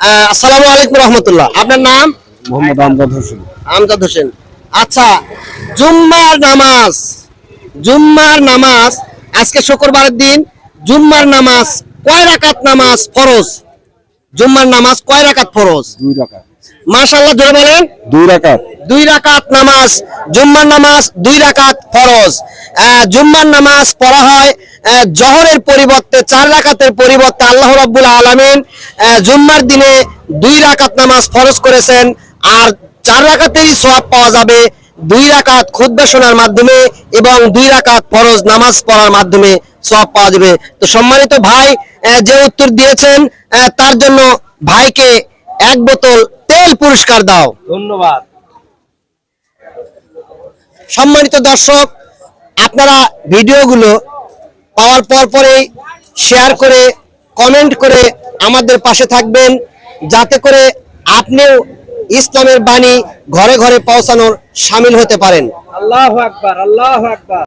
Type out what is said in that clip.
আসসালামু আলাইকুম রহমতুল্লাহ। আপনার নাম? মোহাম্মদ আমজাদ হোসেন। আমজাদ হোসেন। আচ্ছা জুম্মার নামাজ জুম্মার নামাজ আজকে শুক্রবারের দিন জুম্মার নামাজ কয় রাকাত নামাজ ফরজ? জুম্মার নামাজ কয় রাকাত ফরজ? দুই রাকাত। মাশাআল্লাহ জোরে বলেন। দুই রাকাত। দুই রাকাত নামাজ জুম্মার নামাজ দুই রাকাত ফরজ। জুম্মার নামাজ পড়া হয় জহরের পরিবর্তে চার রাকাতের পরিবর্তে আল্লাহ রাব্বুল আলামিন জুম্মার দিনে দুই রাকাত নামাজ ফরজ করেছেন আর চার রাকাতেরই সওয়াব পাওয়া যাবে দুই রাকাত খুতবা শোনার মাধ্যমে এবং দুই রাকাত ফরজ নামাজ পড়ার মাধ্যমে সওয়াব পাওয়া যাবে। তো সম্মানিত ভাই যে উত্তর দিয়েছেন তার জন্য ভাইকে এক বোতল তেল পুরস্কার দাও। ধন্যবাদ। সম্মানিত দর্শক আপনারা ভিডিওগুলো পাওয়ার পর পরেই শেয়ার করে কমেন্ট করে আমাদের পাশে থাকবেন, যাতে করে আপনিও ইসলামের বাণী ঘরে ঘরে পৌঁছানোর সামিল হতে পারেন। আল্লাহ আকবার আল্লাহ আকবার।